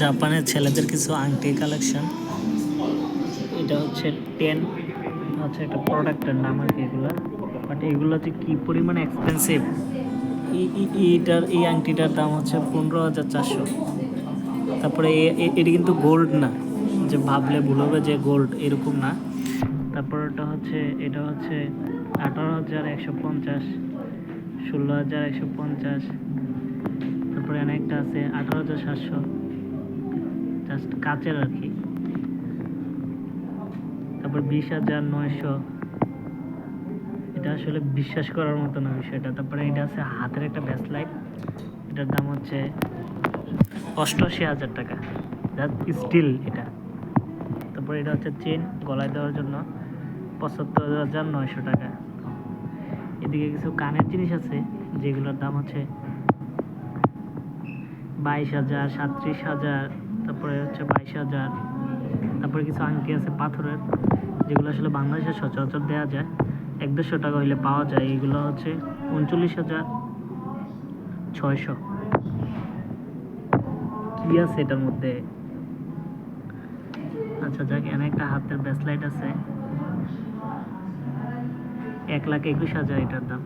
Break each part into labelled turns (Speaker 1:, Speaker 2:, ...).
Speaker 1: জাপানের ছেলেদের কিছু আংটি কালেকশন এটা হচ্ছে টেন হচ্ছে একটা প্রোডাক্টের নাম আর কি এগুলো। বাট এগুলো যে কী পরিমাণে এক্সপেন্সিভ এইটার, এই আংটিটার দাম হচ্ছে পনেরো হাজার চারশো। তারপরে এটি কিন্তু গোল্ড না। যে ভাবলে ভুল হবে যে গোল্ড এরকম না। তারপর এটা হচ্ছে এটা হচ্ছে আঠারো হাজার একশো পঞ্চাশ, ষোলো হাজার একশো পঞ্চাশ। তারপরে এখানে একটা আছে আঠারো হাজার সাতশো। জাস্ট কাচের আর কি তারপর বিশ হাজার নয়শো। এটা আসলে বিশ্বাস করার মতো না বিষয়টা। তারপরে এটা আছে হাতের একটা ব্যাসলাইট এটার দাম হচ্ছে অষ্টআশি হাজার টাকা। স্টিল এটা। তারপর এটা হচ্ছে চেন গলায় দেওয়ার জন্য পঁচাত্তর হাজার নয়শো টাকা। এদিকে কিছু কানের জিনিস আছে, যেগুলোর দাম হচ্ছে বাইশ হাজার সাতত্রিশ হাজার। তারপরে হচ্ছে বাইশ হাজার তারপরে কিছু আংটি আছে পাথরের, যেগুলো আসলে বাংলাদেশে সচরাচর দেওয়া যায়। এক দেড়শো টাকা হইলে পাওয়া যায়, এগুলো হচ্ছে উনচল্লিশ হাজার ছয়শো। কি আছে এটার মধ্যে? আচ্ছা যাক এখানে একটা হাতের ব্যাসলাইট আছে। এক লাখ একুশ হাজার এটার দাম।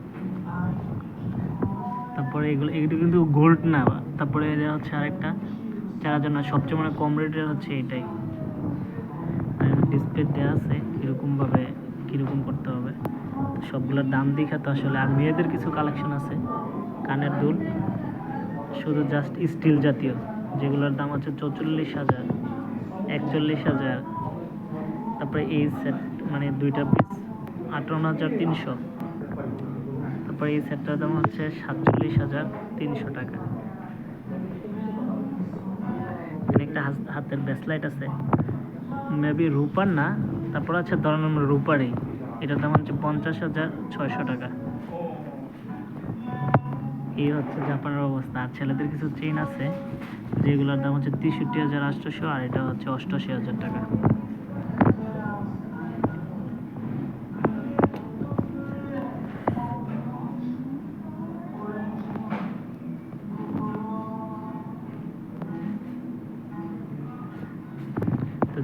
Speaker 1: তারপরে এগুলো এগুলো কিন্তু গোল্ড না, তারপরে হচ্ছে আরেকটা যারা জন্য সবচেয়ে মানে কম রেটের হচ্ছে এটাই। ডিসপ্লে দেওয়া আছে, কীরকমভাবে, কীরকম করতে হবে। সবগুলোর দাম দেখা তো আসলে আর মেয়েদের কিছু কালেকশন আছে, কানের দুল। শুধু জাস্ট স্টিল জাতীয়, যেগুলোর দাম হচ্ছে চৌচল্লিশ হাজার, একচল্লিশ হাজার। তারপরে এই সেট মানে দুইটা পিস আটান্ন হাজার তিনশো। তারপরে এই সেটটার দাম হচ্ছে সাতচল্লিশ হাজার তিনশো টাকা। একটা হাতের ব্যাসলাইট আছে। মেবি রূপার না, তারপর আছে ধরেন আমরা রূপারই। এটার দাম হচ্ছে পঞ্চাশ হাজার ছয়শো টাকা। এই হচ্ছে জাপানের অবস্থা। আর ছেলেদের কিছু চেইন আছে, যেগুলোর দাম হচ্ছে তেষট্টি হাজার আটশোশো আর এটা হচ্ছে অষ্টআশি হাজার টাকা।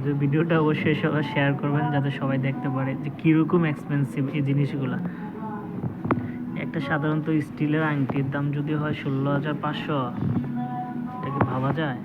Speaker 1: যে ভিডিওটা অবশ্যই সবাই শেয়ার করবেন যাতে সবাই দেখতে পারে যে কীরকম এক্সপেন্সিভ এই জিনিসগুলো। একটা সাধারণত স্টিলের আংটির দাম যদি হয় ষোলো হাজার পাঁচশো, এটা কি ভাবা যায়?